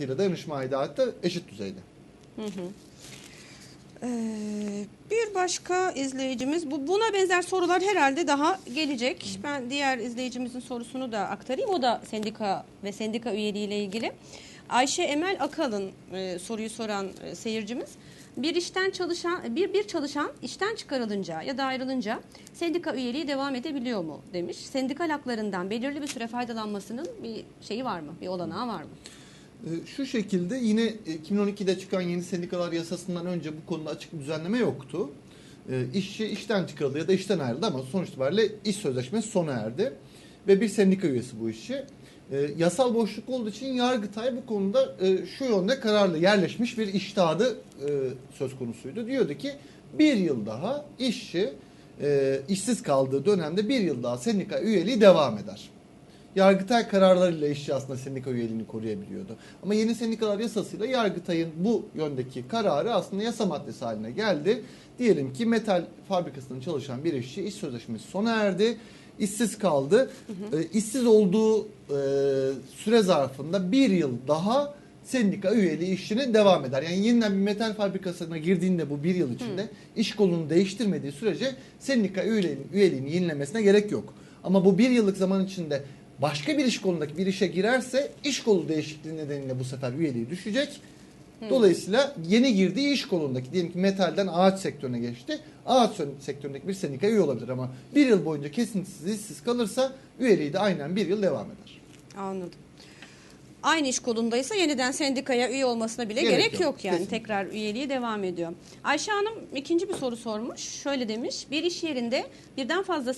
ile dayanışma aidatı da eşit düzeyde. Ee, bir başka izleyicimiz bu buna benzer sorular herhalde daha gelecek. Ben diğer izleyicimizin sorusunu da aktarayım. O da sendika ve sendika üyeliği ile ilgili. Ayşe Emel Akalın e, soruyu soran e, seyircimiz. Bir işten çalışan bir bir çalışan işten çıkarılınca ya da ayrılınca sendika üyeliği devam edebiliyor mu demiş. Sendikal haklarından belirli bir süre faydalanmasının bir şeyi var mı? Bir olanağı var mı? Ee, Şu şekilde yine e, 2012'de çıkan yeni sendikalar yasasından önce bu konuda açık bir düzenleme yoktu. Ee, İşçi işten çıkarıldı ya da işten ayrıldı ama sonuç itibariyle iş sözleşmesi sona erdi. Ve bir sendika üyesi bu işçi. Ee, Yasal boşluk olduğu için Yargıtay bu konuda e, şu yönde kararlı yerleşmiş bir iştahadı e, söz konusuydu. Diyordu ki bir yıl daha işçi e, işsiz kaldığı dönemde bir yıl daha sendika üyeliği devam eder. Yargıtay kararlarıyla işçi aslında sendika üyeliğini koruyabiliyordu. Ama yeni sendikalar yasasıyla Yargıtay'ın bu yöndeki kararı aslında yasa maddesi haline geldi. Diyelim ki metal fabrikasında çalışan bir işçi iş sözleşmesi sona erdi. işsiz kaldı. E, işsiz olduğu e, süre zarfında bir yıl daha sendika üyeliği işçinin devam eder. Yani yeniden bir metal fabrikasına girdiğinde bu bir yıl içinde iş kolunu değiştirmediği sürece sendika üyeliğini, üyeliğini yenilemesine gerek yok. Ama bu bir yıllık zaman içinde başka bir iş kolundaki bir işe girerse iş kolu değişikliği nedeniyle bu sefer üyeliği düşecek. Dolayısıyla yeni girdiği iş kolundaki diyelim ki metalden ağaç sektörüne geçti. Ağaç sektöründeki bir sendika üye olabilir ama bir yıl boyunca kesintisiz işsiz kalırsa üyeliği de aynen bir yıl devam eder. Anladım. Aynı iş kolundaysa yeniden sendikaya üye olmasına bile Gerek gerek, yok, yok, yani. kesinlikle. Tekrar üyeliği devam ediyor. Ayşe Hanım ikinci bir soru sormuş. Şöyle demiş. Bir iş yerinde birden fazla